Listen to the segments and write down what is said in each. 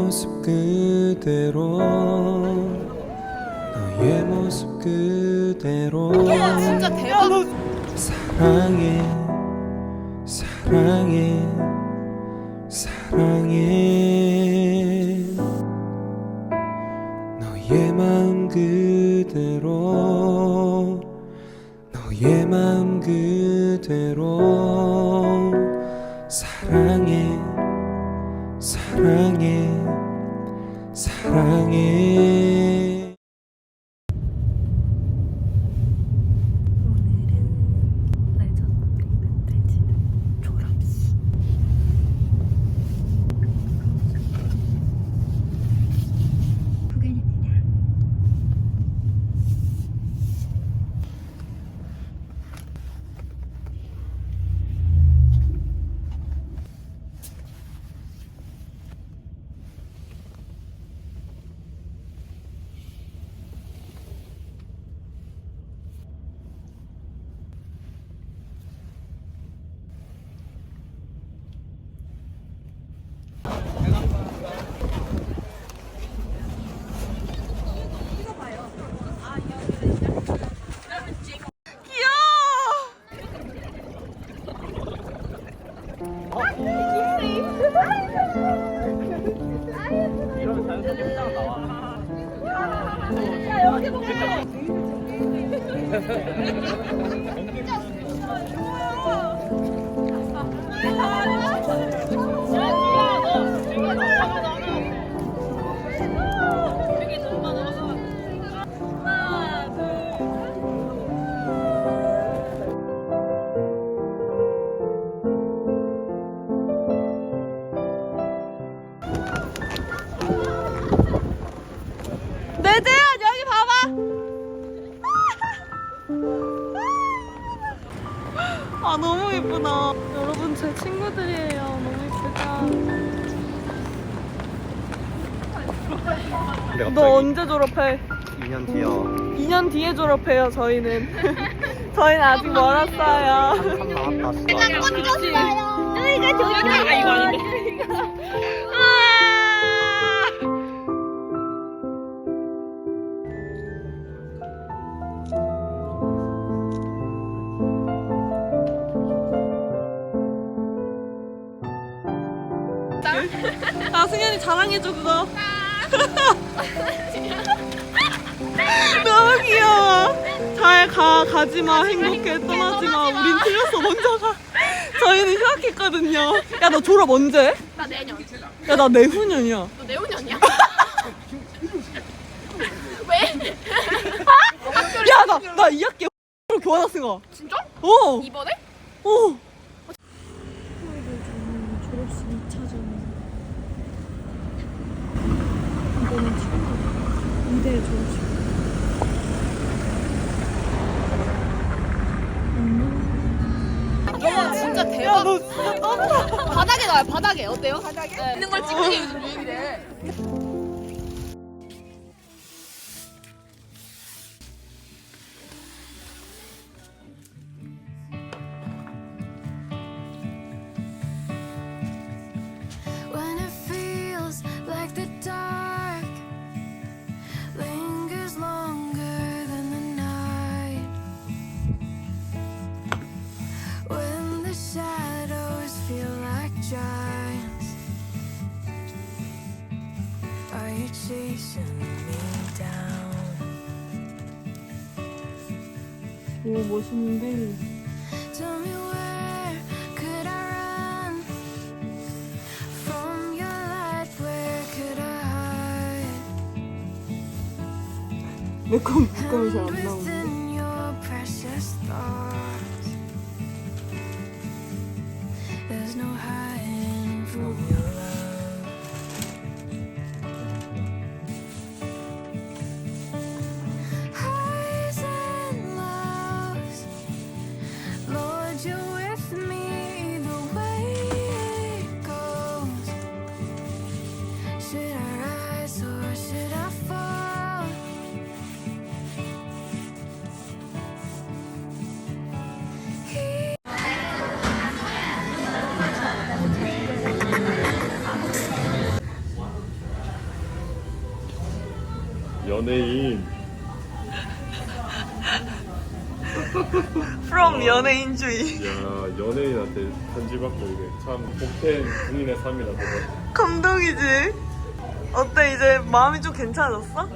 모습 그대로 너의 모습 그대로. 사랑해 사랑해 사랑해 너 언제 졸업해? 2년 뒤요. 2년 뒤에 졸업해요. 저희는. 저희는 아직 멀었어요. 참 나왔다. 그치? 너희가 졸업해. 아 이거 아닌데. 아! 아 승현이 자랑해줘 그거 가 가지마 행복해 떠나지마 우린 틀렸어 먼저 가 저희는 휴학했거든요 야 너 졸업 언제? 나 내년. 야 나 내후년이야 너 내후년이야? 왜? 야나 나 2학기 로 교환학생 가 진짜? 어! 이번에? 어! 졸업식 2차전 이거는 친구 2대 졸업식 와 진짜 대박. 야 너 진짜 땀나 바닥에 나와요 바닥에 어때요? 바닥에? 있는 걸 찍는 게 요즘 유행이래. Are you chasing me down? 오 멋있는데 Tell me where could I run from your light? Where could I hide? 매콤 매콤이 잘안 And 나오네 연예인 from 연예인주의. 야 연예인한테 편지 받고 이게 참 복된 군인의 삶이다 감동이지. 어때 이제 마음이 좀 괜찮아졌어?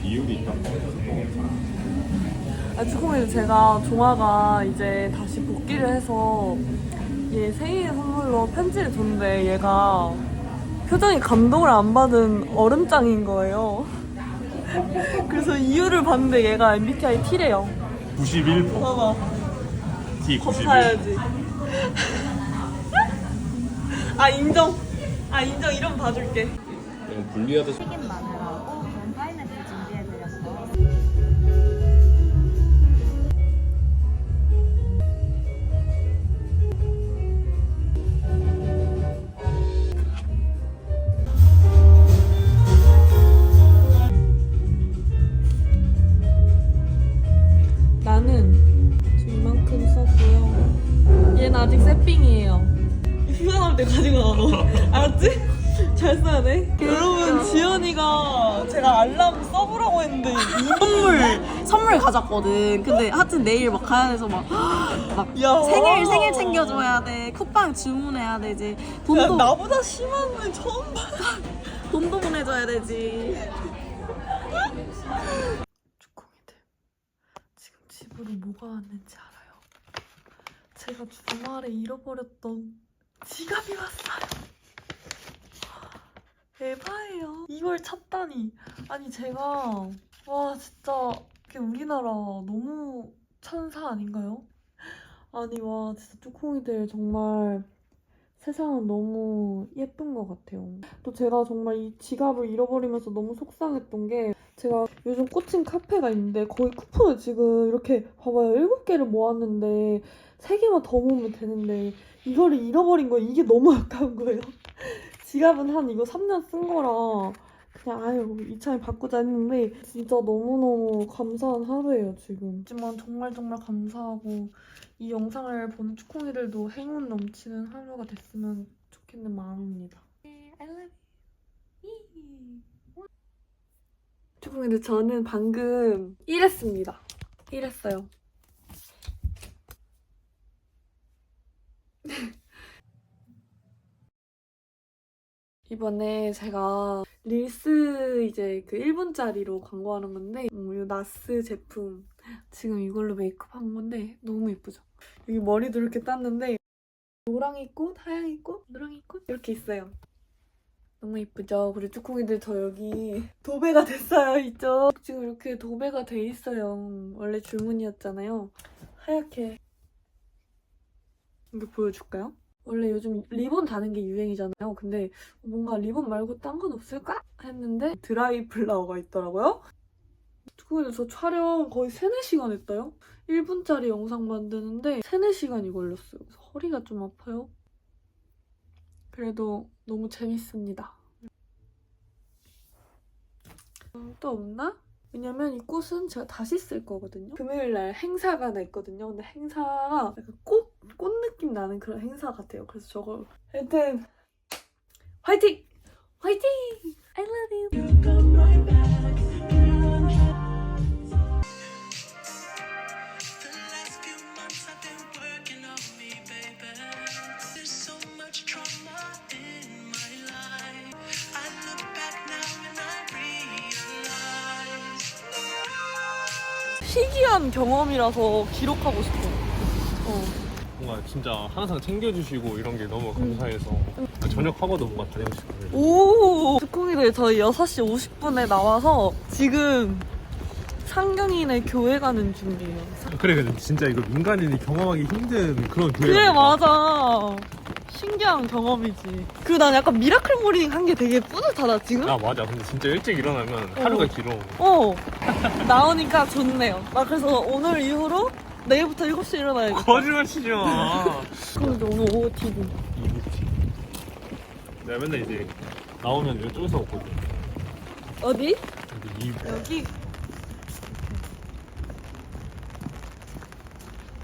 비율이 있다 아, 조금은 제가 종아가 이제 다시 복귀를 해서 얘 생일 선물로 편지를 줬는데 얘가 표정이 감동을 안 받은 얼음장인 거예요. 그래서 이유를 봤는데 얘가 MBTI T래요. 91% 봐봐. T 91 검사해야지. 아 인정. 아 인정. 이러면 봐줄게. 이건 분리하듯이 튀김 마 잘 써야 돼. 여러분 지연이가 제가 알람 써보라고 했는데 선물 선물 가졌거든. 근데 하여튼 내일 막 가야 돼서 막, 막 야, 생일 와. 생일 챙겨줘야 돼. 쿠팡 주문해야 되지. 야, 돈도 나보다 심한 애 처음 봐. 돈도 보내줘야 되지. 주콩이들 지금 집으로 뭐가 왔는지 알아요? 제가 주말에 잃어버렸던 지갑이 왔어요. 대박이에요. 이걸 찾다니. 아니 제가 와 진짜 우리나라 너무 천사 아닌가요? 아니 와 진짜 쭈콩이들 정말 세상은 너무 예쁜 것 같아요. 또 제가 정말 이 지갑을 잃어버리면서 너무 속상했던 게 제가 요즘 꽂힌 카페가 있는데 거기 쿠폰을 지금 이렇게 봐봐요. 일곱 개를 모았는데 세 개만 더 모으면 되는데 이거를 잃어버린 거예요. 이게 너무 아까운 거예요. 지갑은 한 이거 3년 쓴 거라 그냥 아유 이참에 바꾸자 했는데 진짜 너무너무 감사한 하루예요 지금. 하지만 정말 정말 감사하고 이 영상을 보는 축콩이들도 행운 넘치는 하루가 됐으면 좋겠는 마음입니다. You. 축구인데 저는 방금 일했습니다. 일했어요. 이번에 제가 릴스 이제 그 1분짜리로 광고하는 건데 음, 이 나스 제품 지금 이걸로 메이크업 한 건데 너무 예쁘죠? 여기 머리도 이렇게 땄는데 노랑이 꽃, 하양이 꽃, 노랑이 꽃 이렇게 있어요. 너무 예쁘죠? 그리고 쭈콩이들 저 여기 도배가 됐어요 이쪽 지금 이렇게 도배가 돼 있어요 원래 줄무늬였잖아요 하얗게 이거 보여줄까요? 원래 요즘 리본 다는 게 유행이잖아요 근데 뭔가 리본 말고 딴 건 없을까? 했는데 드라이 플라워가 있더라고요 쭈콩이들 저 촬영 거의 3, 4시간 했어요 1분짜리 영상 만드는데 3, 4시간이 걸렸어요 그래서 허리가 좀 아파요 그래도 너무 재밌습니다. 음, 또 없나? 왜냐면 이 꽃은 제가 다시 쓸 거거든요. 금요일 날 행사가 하나 있거든요. 근데 행사가 약간 꽃, 꽃 느낌 나는 그런 행사 같아요. 그래서 저걸 하여튼 화이팅! 화이팅! I love you! The last few months I've been working on me, baby. There's so much trauma in my life. I look back now and I realize. 희귀한 경험이라서 기록하고 싶어. 어. 뭔가 진짜 항상 챙겨주시고 이런 게 너무 감사해서 저녁 하고도 뭔가 다니고 싶어요 오! 쭈콩이들 저희 6시 50분에 나와서 지금 상경인의 교회 가는 중이에요. 그래 근데 진짜 이거 민간인이 경험하기 힘든 그런 교회 그래 맞아. 신기한 경험이지. 그리고 난 약간 미라클 모닝 한 게 되게 뿌듯하다 지금? 아 맞아. 근데 진짜 일찍 일어나면 하루가 길어. 어. 나오니까 좋네요. 나 그래서 오늘 이후로 내일부터 7시에 일어나야겠다 거짓말 치지 마 그럼 이제 오늘 오후 TV 이북지 내가 맨날 이제 나오면 이쪽에서 먹거든 어디? 근데 이 여기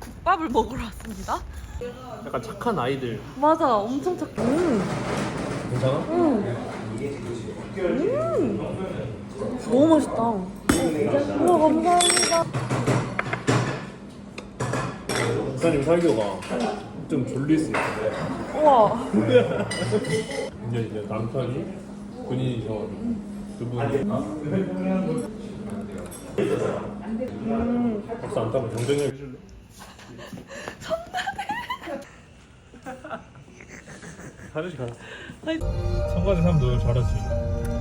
국밥을 먹으러 왔습니다 약간 착한 아이들 맞아 엄청 착해 음. 괜찮아? 응. 너무 맛있다. 우와 감사합니다. 목사님 설교가 좀 졸릴 수 있는데 우와. 이제 이제 남편이 군인이셔 두 분이 박수 안 따고 경쟁력 해줄래? 잘하지 아니. 성가대 사람도 잘하지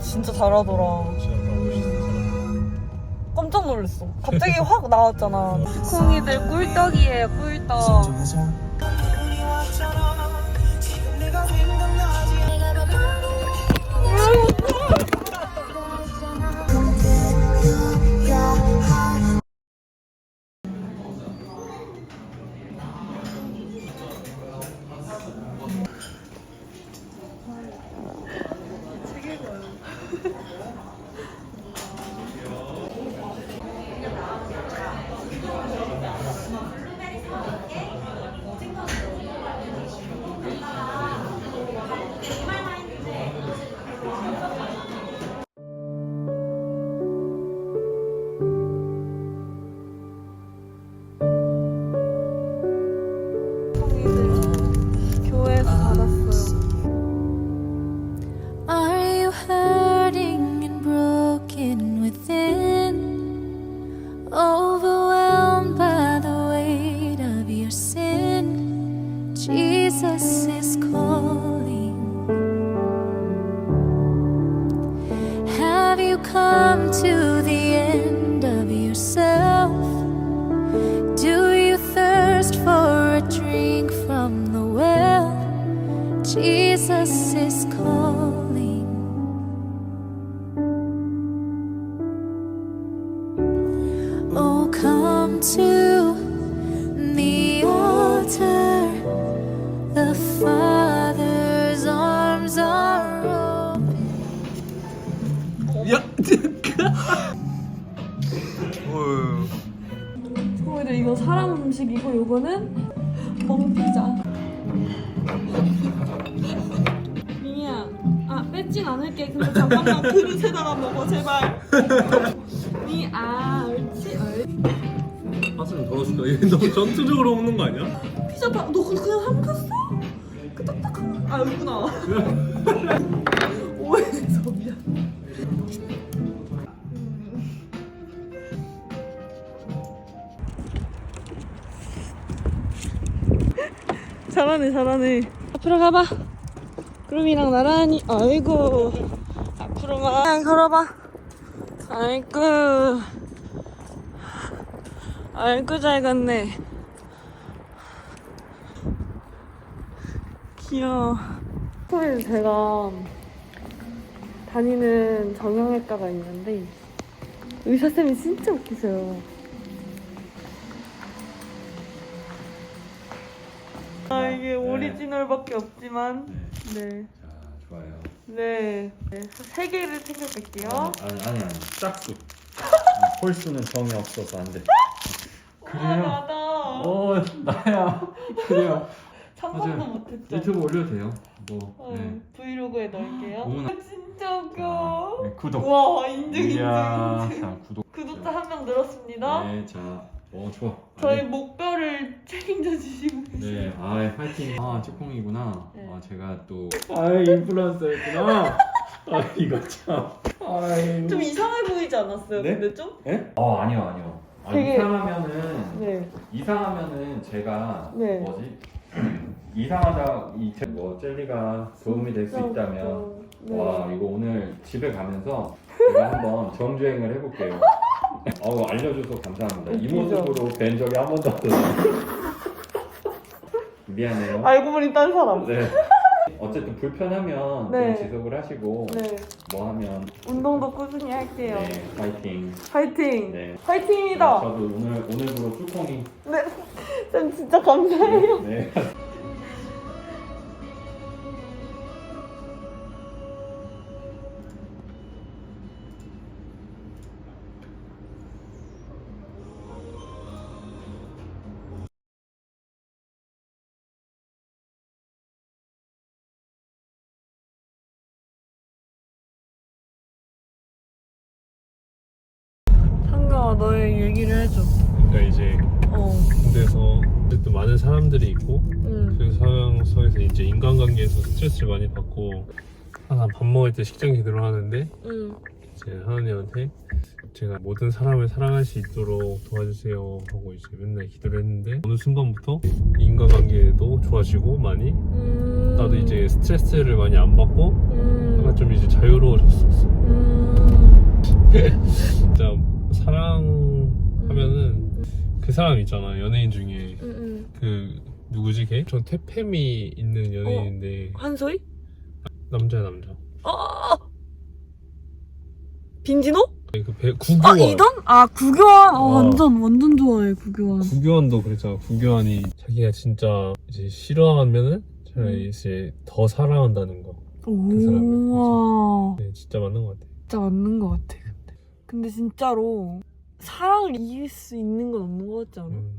진짜 잘하더라. 진짜 너무 멋있어 잘하지 깜짝 놀랐어. 갑자기 확 나왔잖아. 콩이들 꿀떡이에요, 꿀떡. Jesus is calling. Oh, come to the altar. The Father's arms are open. 콩이들 이거 사람 음식 이고 요거는 멍 아 뺏진 않을게. 근데 잠깐만 그릇에다가 먹어 제발. 미, 아, 옳지. 맛을 좀 덜어줄까? 얘 너무 전투적으로 먹는 거 아니야? 피자 다, 너 그거 그냥 삼켰어? 그 딱딱한, 아 여기구나. 오해해서 미안. 잘하네 잘하네 앞으로 가봐 구름이랑 나란히 아이고. 앞으로만 걸어봐. 아이고. 아이고 잘 갔네. 귀여워. 토요일 제가 다니는 정형외과가 있는데 의사쌤이 진짜 웃기세요. 아 이게 오리지널밖에 없지만 네. 자, 좋아요. 네. 네. 세 개를 챙겨 뺄게요. 아니, 아니, 아니. 짝수. 홀수는 정이 없어서 안 돼. 아, 나다. 어, 나야. 그래요. 상상도 맞아요. 못했죠. 유튜브 올려도 돼요. 뭐, 어, 네. 브이로그에 넣을게요. 어머나. 아, 진짜 웃겨. 네, 구독. 와 인증 인증 이야, 인증. 자, 구독. 구독자 한 명 늘었습니다. 네, 자, 어, 좋아. 저희 아니, 목표를 책임져 주시고 계세요. 네, 아, 파이팅. 아, 찌콩이구나. 네. 아, 제가 또. 아, 인플루언서였구나. 아, 이거 참. 아이. 좀 이상해 보이지 않았어요? 네? 근데 좀? 예? 어, 아니요, 아니요. 아, 되게- 이상하면은. 네. 이상하면은 제가 네. 뭐지 이상하다 이뭐 젤리가 도움이 될 수 있다면. 네. 와 이거 오늘 집에 가면서 제가 한번 정주행을 해볼게요. 어우 알려줘서 감사합니다. 이? 모습으로 뵌 적이 한 번도 없어요. 미안해요. 알고 보니 딴 사람. 네. 어쨌든 불편하면 네. 좀 지속을 하시고 네. 뭐 하면 운동도 꾸준히 할게요. 네 파이팅. 파이팅. 네. 파이팅입니다. 저도 오늘 오늘부로 쭈콩이. 네. 쌤 진짜 감사해요. 네. 아 너의 얘기를 해줘. 그러니까 이제 어. 군대에서 어쨌든 많은 사람들이 있고 응. 그 상황 속에서 이제 인간관계에서 스트레스를 많이 받고 항상 밥 먹을 때 식장 기도를 하는데 응. 이제 하나님한테 제가 모든 사람을 사랑할 수 있도록 도와주세요 하고 이제 맨날 기도를 했는데 어느 순간부터 인간관계도 좋아지고 많이 음. 나도 이제 스트레스를 많이 안 받고 음. 약간 좀 이제 자유로워졌었어 음. 진짜 사랑하면은 그 사람 있잖아 연예인 중에 응. 그 누구지 걔? 저 태페미 있는 연예인인데 한소희? 남자야 남자 아. 빈진호? 그 배, 아 구교환 이던? 아 구교환. 어, 어. 완전 완전 좋아해 구교환. 구교환도 그랬잖아 구교환이 자기가 진짜 이제 싫어하면은 차라리 음. 이제 더 사랑한다는 거 오. 그 사람을 와. 네, 진짜 맞는 것 같아 진짜 맞는 것 같아 근데. 진짜로 사랑을 이길 수 있는 건 없는 것 같지 않아? 음,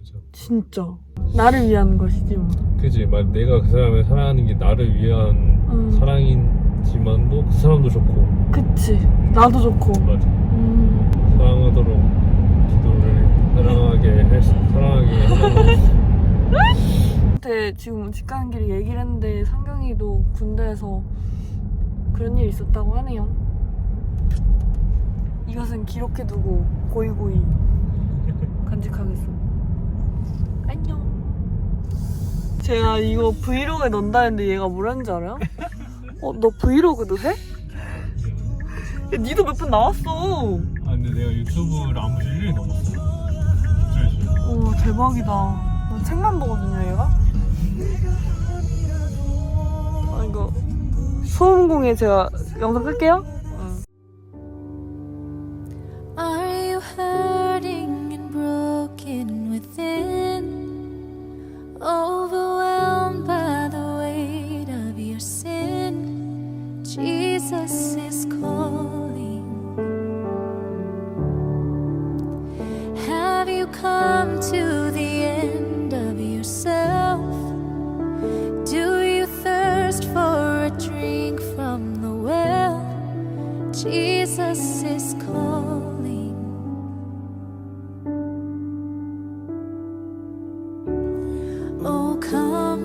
맞아 진짜. 나를 위한 것이지 뭐. 그지 막 내가 그 사람을 사랑하는 게 나를 위한 음. 사랑이지만도 그 사람도 좋고 그치. 나도 좋고. 맞아 음. 사랑하도록 기도를 사랑하게 할 수, 사랑하게 한테 지금 집 가는 길에 얘기를 했는데 상경이도 군대에서 그런 일이 있었다고 하네요. 이것은 기록해두고 고이고이 간직하겠어. 안녕. 제가 이거 브이로그에 넣는다 했는데 얘가 뭐라는 줄 알아요? 어, 너 브이로그도 해? 야, 니도 몇 번 나왔어. 아 근데 내가 유튜브를 안본지 1년이 넘었어 그래서 오 대박이다. 난 책만 보거든요 얘가. 아 이거 소음공에 제가 영상 끌게요.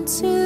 To